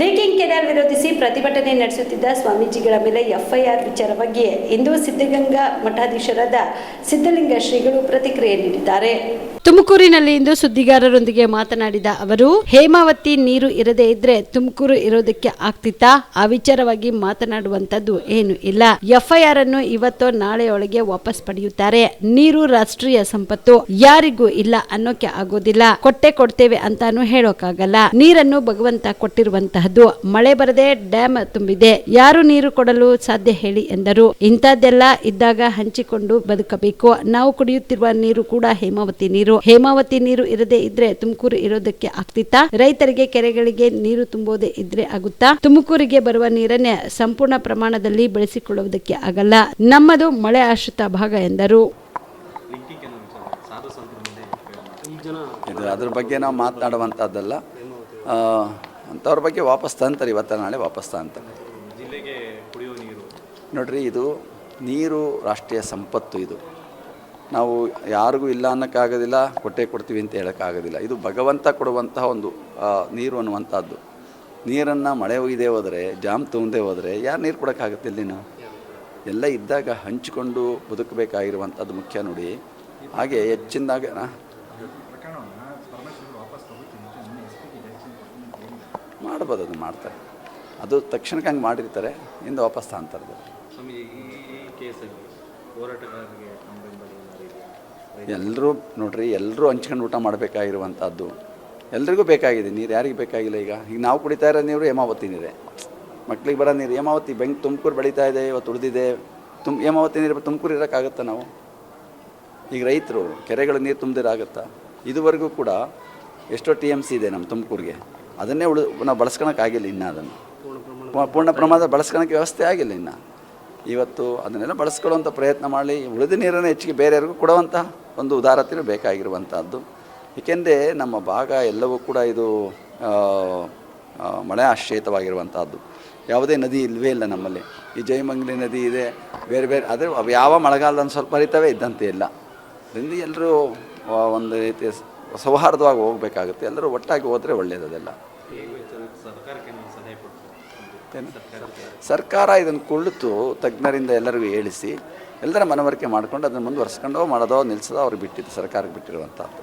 Leaking canal ವಿರೋಧಿಸಿ ಪ್ರತಿಭಟನೆ ನಡೆಸುತ್ತಿದ್ದ ಸ್ವಾಮೀಜಿಗಳ ಮೇಲೆ ಎಫ್ಐಆರ್ ವಿಚಾರವಾಗಿ ಇಂದು ಸಿದ್ಧಗಂಗಾ ಮಠಾಧೀಶರಾದ ಸಿದ್ಧಲಿಂಗ ಶ್ರೀಗಳು ಪ್ರತಿಕ್ರಿಯೆ ನೀಡಿದ್ದಾರೆ. ತುಮಕೂರಿನಲ್ಲಿ ಇಂದು ಸುದ್ದಿಗಾರರೊಂದಿಗೆ ಮಾತನಾಡಿದ ಅವರು, ಹೇಮಾವತಿ ನೀರು ಇರದೇ ಇದ್ರೆ ತುಮಕೂರು ಇರೋದಕ್ಕೆ ಆಗ್ತಿತ್ತಾ? ಆ ವಿಚಾರವಾಗಿ ಮಾತನಾಡುವಂತದ್ದು ಏನು ಇಲ್ಲ. ಎಫ್ಐಆರ್ ಅನ್ನು ಇವತ್ತೋ ನಾಳೆಯೊಳಗೆ ವಾಪಸ್ ಪಡೆಯುತ್ತಾರೆ. ನೀರು ರಾಷ್ಟ್ರೀಯ ಸಂಪತ್ತು, ಯಾರಿಗೂ ಇಲ್ಲ ಅನ್ನೋಕೆ ಆಗೋದಿಲ್ಲ. ಕೊಟ್ಟೆ ಕೊಡ್ತೇವೆ ಅಂತಾನು ಹೇಳೋಕಾಗಲ್ಲ. ನೀರನ್ನು ಭಗವಂತ ಕೊಟ್ಟಿರುವಂತಹದ್ದು ಮಳೆ ಬರದೆ ಡ್ಯಾಮ್ ತುಂಬಿದೆ. ಯಾರು ನೀರು ಕೊಡಲು ಸಾಧ್ಯ ಹೇಳಿ ಎಂದರು. ಇಂಥದ್ದೆಲ್ಲ ಇದ್ದಾಗ ಹಂಚಿಕೊಂಡು ಬದುಕಬೇಕು. ನಾವು ಕುಡಿಯುತ್ತಿರುವ ನೀರು ಕೂಡ ಹೇಮಾವತಿ ನೀರು. ಹೇಮಾವತಿ ನೀರು ಇರದೇ ಇದ್ರೆ ತುಮಕೂರು ಇರೋದಕ್ಕೆ ಆಗ್ತಿತ್ತಾ? ರೈತರಿಗೆ ಕೆರೆಗಳಿಗೆ ನೀರು ತುಂಬೋದೇ ಇದ್ರೆ ಆಗುತ್ತಾ? ತುಮಕೂರಿಗೆ ಬರುವ ನೀರನ್ನೇ ಸಂಪೂರ್ಣ ಪ್ರಮಾಣದಲ್ಲಿ ಬಳಸಿಕೊಳ್ಳುವುದಕ್ಕೆ ಆಗಲ್ಲ. ನಮ್ಮದು ಮಳೆ ಆಶ್ರಿತ ಭಾಗ ಎಂದರು. ಅದ್ರ ಬಗ್ಗೆ ನಾವು ಮಾತನಾಡುವಂಥದ್ದಲ್ಲ. ಅಂಥವ್ರ ಬಗ್ಗೆ ವಾಪಸ್ ತಂತಾರೆ ಇವತ್ತ ನಾಳೆ ವಾಪಸ್ ತಂತಾರೆ. ಜಿಲ್ಲೆಗೆ ಕುಡಿಯುವ ನೀರು. ನೋಡ್ರಿ ಇದು ನೀರು ರಾಷ್ಟ್ರೀಯ ಸಂಪತ್ತು ಇದು. ನಾವು ಯಾರಿಗೂ ಇಲ್ಲ ಅನ್ನೋಕ್ಕಾಗೋದಿಲ್ಲ ಕೊಟ್ಟೆ ಕೊಡ್ತೀವಿ ಅಂತ ಹೇಳೋಕ್ಕಾಗೋದಿಲ್ಲ. ಇದು ಭಗವಂತ ಕೊಡುವಂತಹ ಒಂದು ನೀರು ಅನ್ನುವಂಥದ್ದು. ನೀರನ್ನು ಮಳೆ ಒಯ್ದೇ ಹೋದರೆ ಜಾಮ್ ತುಂಬದೆ ಹೋದರೆ ಯಾರು ನೀರು ಕೊಡೋಕ್ಕಾಗುತ್ತೆ ಇಲ್ಲಿ ನಾವು ಎಲ್ಲ ಇದ್ದಾಗ ಹಂಚಿಕೊಂಡು ಬದುಕಬೇಕಾಗಿರುವಂಥದ್ದು ಮುಖ್ಯ ನೋಡಿ. ಹಾಗೆ ಹೆಚ್ಚಿನದಾಗ ಮಾಡ್ಬೋದು ಅದು ಮಾಡ್ತಾರೆ. ಅದು ತಕ್ಷಣಕ್ಕೆ ಹಂಗೆ ಮಾಡಿರ್ತಾರೆ ಇಂದ ವಾಪಸ್ ತಾಂತಾರೆ ಎಲ್ಲರೂ ನೋಡ್ರಿ ಎಲ್ಲರೂ ಹಂಚ್ಕೊಂಡು ಊಟ ಮಾಡಬೇಕಾಗಿರುವಂಥದ್ದು. ಎಲ್ರಿಗೂ ಬೇಕಾಗಿದೆ ನೀರು ಯಾರಿಗೆ ಬೇಕಾಗಿಲ್ಲ ಈಗ. ಈಗ ನಾವು ಕುಡಿತಾ ಇರೋ ನೀರು ಹೇಮಾವತಿ ನೀರೇ. ಮಕ್ಳಿಗೆ ಬರೋ ನೀರು ಹೇಮಾವತಿ ಬೆಂಗ್ ತುಮಕೂರು ಬೆಳೀತಾ ಇದೆ ಇವತ್ತು ಉಳಿದಿದೆ. ತುಮ್ ಹೇಮಾವತಿ ನೀರು ತುಮಕೂರು ಇರೋಕ್ಕಾಗತ್ತಾ ನಾವು? ಈಗ ರೈತರು ಕೆರೆಗಳು ನೀರು ತುಂಬಿದಿರಾಗತ್ತಾ? ಇದುವರೆಗೂ ಕೂಡ ಎಷ್ಟೋ ಟಿ ಎಂ ಸಿ ಇದೆ ನಮ್ಮ ತುಮಕೂರಿಗೆ. ಅದನ್ನೇ ಉಳಿ ನಾವು ಬಳಸ್ಕೊಳಕ್ಕಾಗಿಲ್ಲ ಇನ್ನು ಅದನ್ನು. ಪೂರ್ಣ ಪ್ರಮಾಣದ ಬಳಸ್ಕೊಳಕ್ಕೆ ವ್ಯವಸ್ಥೆ ಆಗಿಲ್ಲ ಇನ್ನು. ಇವತ್ತು ಅದನ್ನೆಲ್ಲ ಬಳಸ್ಕೊಳ್ಳುವಂಥ ಪ್ರಯತ್ನ ಮಾಡಿ ಉಳಿದ ನೀರನ್ನು ಹೆಚ್ಚಿಗೆ ಬೇರೆಯವ್ರಿಗೂ ಕೊಡುವಂಥ ಒಂದು ಉದಾರತೆಯೂ ಬೇಕಾಗಿರುವಂಥದ್ದು ಏಕೆಂದರೆ ನಮ್ಮ ಭಾಗ ಎಲ್ಲವೂ ಕೂಡ ಇದು ಮಳೆ ಆಶ್ರಯಿತವಾಗಿರುವಂಥದ್ದು ಯಾವುದೇ ನದಿ ಇಲ್ಲವೇ ಇಲ್ಲ ನಮ್ಮಲ್ಲಿ. ಈ ಜಯಮಂಗ್ಲಿ ನದಿ ಇದೆ, ಬೇರೆ ಬೇರೆ, ಆದರೆ ಯಾವ ಮಳೆಗಾಲದ ಸ್ವಲ್ಪ ಹರಿತವೇ ಇದ್ದಂತೆ ಇಲ್ಲ. ಅದರಿಂದ ಎಲ್ಲರೂ ಒಂದು ರೀತಿಯ ಸೌಹಾರ್ದವಾಗಿ ಹೋಗಬೇಕಾಗುತ್ತೆ. ಎಲ್ಲರೂ ಒಟ್ಟಾಗಿ ಹೋದರೆ ಒಳ್ಳೆಯದಲ್ಲ ಸರ್ಕಾರ ಇದನ್ನು ಕುಳಿತು ತಜ್ಞರಿಂದ ಎಲ್ಲರಿಗೂ ಹೇಳಿಸಿ, ಎಲ್ಲರ ಮನವರಿಕೆ ಮಾಡ್ಕೊಂಡು ಅದನ್ನು ಮುಂದುವರ್ಸ್ಕೊಂಡೋ ಮಾಡೋದೋ ನಿಲ್ಲಿಸೋದೋ ಅವ್ರಿಗೆ ಬಿಟ್ಟಿದ್ದು ಸರ್ಕಾರಕ್ಕೆ ಬಿಟ್ಟಿರುವಂಥದ್ದು